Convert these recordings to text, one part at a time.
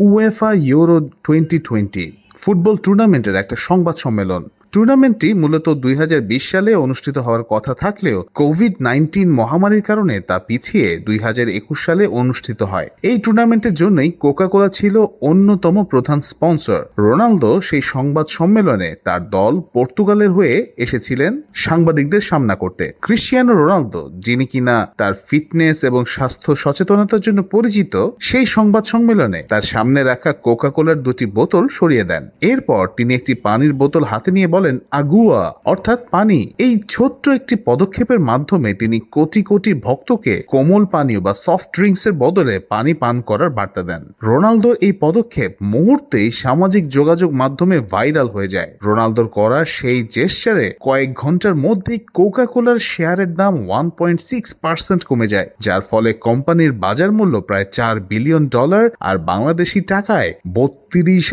UEFA Euro twenty twenty football টুর্নামেন্টের একটা সংবাদ সম্মেলন। টুর্নামেন্টটি মূলত দুই হাজার বিশ সালে অনুষ্ঠিত হওয়ার কথা থাকলেও কোভিড নাইন্টিন মহামারীর কারণে তা পিছিয়ে দুই হাজার একুশ সালে অনুষ্ঠিত হয়। এই টুর্নামেন্টের জন্যই কোকাকোলা ছিল অন্যতম প্রধান স্পন্সর। রোনালদো সেই সংবাদ সম্মেলনে তার দল পর্তুগালের হয়ে এসেছিলেন সাংবাদিকদের সামনা করতে। ক্রিশ্চিয়ানো রোনালদো, যিনি কিনা তার ফিটনেস এবং স্বাস্থ্য সচেতনতার জন্য পরিচিত, সেই সংবাদ সম্মেলনে তার সামনে রাখা কোকাকোলার দুটি বোতল সরিয়ে দেন। এরপর তিনি একটি পানির বোতল হাতে নিয়ে বলেন, আগুয়া অর্থাৎ পানি। এই ছোট্ট একটি পদক্ষেপের মাধ্যমে তিনি কোটি কোটি ভক্তকে কোমল পানীয় বা সফট ড্রিঙ্কস এর বদলে পানি পান করার বার্তা দেন। রোনালদোর এই পদক্ষেপ মুহূর্তেই সামাজিক যোগাযোগ মাধ্যমে ভাইরাল হয়ে যায়। রোনালদোর করা সেই জেস্টারে কয়েক ঘণ্টার মধ্যেই কোকা কোলার শেয়ারের দাম ওয়ান পয়েন্ট সিক্স পার্সেন্ট কমে যায়, যার ফলে কোম্পানির বাজার মূল্য প্রায় চার বিলিয়ন ডলার আর বাংলাদেশি টাকায় বত্রিশ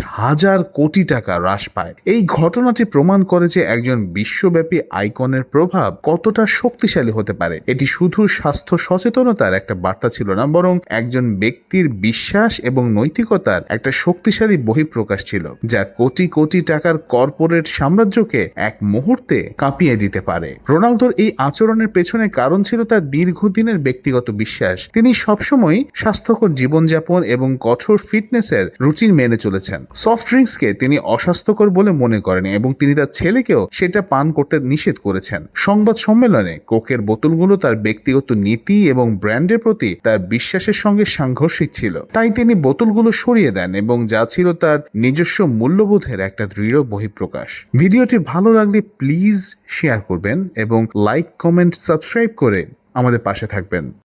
হাজার কোটি টাকা হ্রাস পায়। এই ঘটনাটি প্রমাণ করে যে একজন বিশ্বব্যাপী আইকনের প্রভাব কতটা শক্তিশালী হতে পারে। এটি শুধু স্বাস্থ্য সচেতনতার একটা বার্তা ছিল না, বরং একজন ব্যক্তির বিশ্বাস এবং নৈতিকতার একটা শক্তিশালী বহিঃপ্রকাশ ছিল, যা কোটি কোটি টাকার কর্পোরেট সাম্রাজ্যকে এক মুহূর্তে কাঁপিয়ে দিতে পারে। রোনালদোর এই আচরণের পেছনে কারণ ছিল তার দীর্ঘদিনের ব্যক্তিগত বিশ্বাস। তিনি সবসময় স্বাস্থ্যকর জীবনযাপন এবং কঠোর ফিটনেসের রুটিন মেনে চলেছেন। সফট ড্রিঙ্কসকে তিনি অস্বাস্থ্যকর বলে মনে করেন এবং তিনি তার ছেলেকেও সেটা পান করতে নিষেধ করেছেন। সংবাদ সম্মেলনে কোকের বোতলগুলো তার ব্যক্তিগত নীতি এবং ব্র্যান্ডের প্রতি তার বিশ্বাসের সঙ্গে সাংঘর্ষিক ছিল। তাই তিনি বোতলগুলো সরিয়ে দেন এবং যা ছিল তার নিজস্ব মূল্যবোধের একটা দৃঢ় বহিঃপ্রকাশ। ভিডিওটি ভালো লাগলে প্লিজ শেয়ার করবেন এবং লাইক, কমেন্ট, সাবস্ক্রাইব করে আমাদের পাশে থাকবেন।